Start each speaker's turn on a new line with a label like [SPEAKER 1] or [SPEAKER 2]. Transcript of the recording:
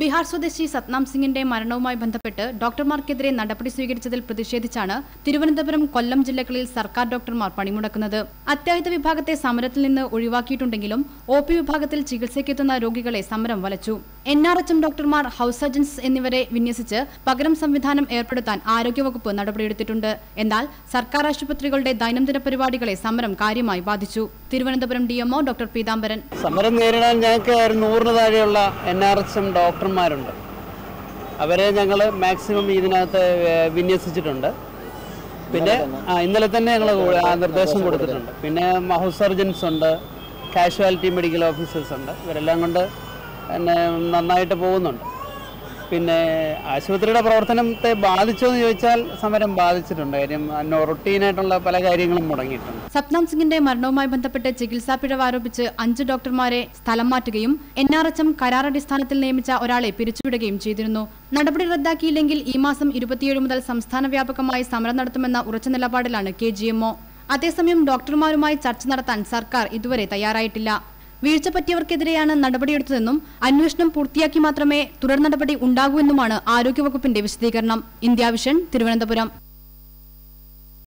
[SPEAKER 1] ബീഹാർ സ്വദേശി സത്നാം സിംഗിന്റെ മരണവുമായി ബന്ധപ്പെട്ട് ഡോക്ടർമാർക്കെതിരെ നടപടി സ്വീകരിച്ചതിൽ പ്രതിഷേധിച്ചാണ് തിരുവനന്തപുരം കൊല്ലം ജില്ലകളിൽ സർക്കാർ ഡോക്ടർമാർ പണിമുടക്കുന്നത്. അത്യാഹിത വിഭാഗത്തെ സമരത്തിൽ നിന്ന് ഒഴിവാക്കിയിട്ടുണ്ടെങ്കിലും ഒ പി വിഭാഗത്തിൽ ചികിത്സയ്ക്കെത്തുന്ന രോഗികളെ സമരം വലച്ചു. എൻ ആർ എച്ച് എം ഡോക്ടർമാർ ഹൌസ് സർജൻസ് എന്നിവരെ വിന്യസിച്ച് പകരം സംവിധാനം ഏർപ്പെടുത്താൻ ആരോഗ്യവകുപ്പ് നടപടിയെടുത്തിട്ടുണ്ട്. എന്നാൽ സർക്കാർ ആശുപത്രികളുടെ ദൈനംദിന പരിപാടികളെ സമരം കാര്യമായി ബാധിച്ചു. Thiruvananthapuram DMO doctor Peethambaran.
[SPEAKER 2] സമരം നേരിടാൻ ഞങ്ങൾക്ക് എം ഡോക്ടർമാരുണ്ട്. അവരെ ഞങ്ങൾ മാക്സിമം ഇതിനകത്ത് വിന്യസിച്ചിട്ടുണ്ട്. പിന്നെ ആ ഇന്നലെ തന്നെ ഞങ്ങൾ നിർദ്ദേശം കൊടുത്തിട്ടുണ്ട്. പിന്നെ ഹൗസ് സർജൻസ് ഉണ്ട് കാഷ്വാലിറ്റി മെഡിക്കൽ ഓഫീസേഴ്സ് ഉണ്ട്. ഇവരെല്ലാം കൊണ്ട് പിന്നെ നന്നായിട്ട് പോകുന്നുണ്ട്. പിന്നെ ആശുപത്രിയുടെ പ്രവർത്തനത്തെ ബാധിച്ചോ എന്ന് ചോദിച്ചാൽ സമരം ബാധിച്ചിട്ടുണ്ട്. കാര്യം റൊട്ടീനായിട്ടുള്ള പല കാര്യങ്ങളും മുടങ്ങിയിട്ടുണ്ട്.
[SPEAKER 1] സത്നാം സിംഗിന്റെ മരണവുമായി ബന്ധപ്പെട്ട് ചികിത്സാ പിഴവ് ആരോപിച്ച് അഞ്ച് ഡോക്ടർമാരെ സ്ഥലം മാറ്റുകയും എൻ ആർ എച്ച് എം കരാറടിസ്ഥാനത്തിൽ നിയമിച്ച ഒരാളെ പിരിച്ചുവിടുകയും ചെയ്തിരുന്നു. നടപടി റദ്ദാക്കിയില്ലെങ്കിൽ ഈ മാസം ഇരുപത്തിയേഴ് മുതൽ സംസ്ഥാന വ്യാപകമായി സമരം നടത്തുമെന്ന ഉറച്ച നിലപാടിലാണ് കെ ജി അതേസമയം ഡോക്ടർമാരുമായി ചർച്ച നടത്താൻ സർക്കാർ ഇതുവരെ തയ്യാറായിട്ടില്ല. വീഴ്ച പറ്റിയവർക്കെതിരെയാണ് നടപടിയെടുത്തതെന്നും അന്വേഷണം പൂർത്തിയാക്കി മാത്രമേ തുടർ നടപടി ഉണ്ടാകൂ എന്നുമാണ് ആരോഗ്യവകുപ്പിന്റെ വിശദീകരണം. ഇന്ത്യാവിഷൻ തിരുവനന്തപുരം.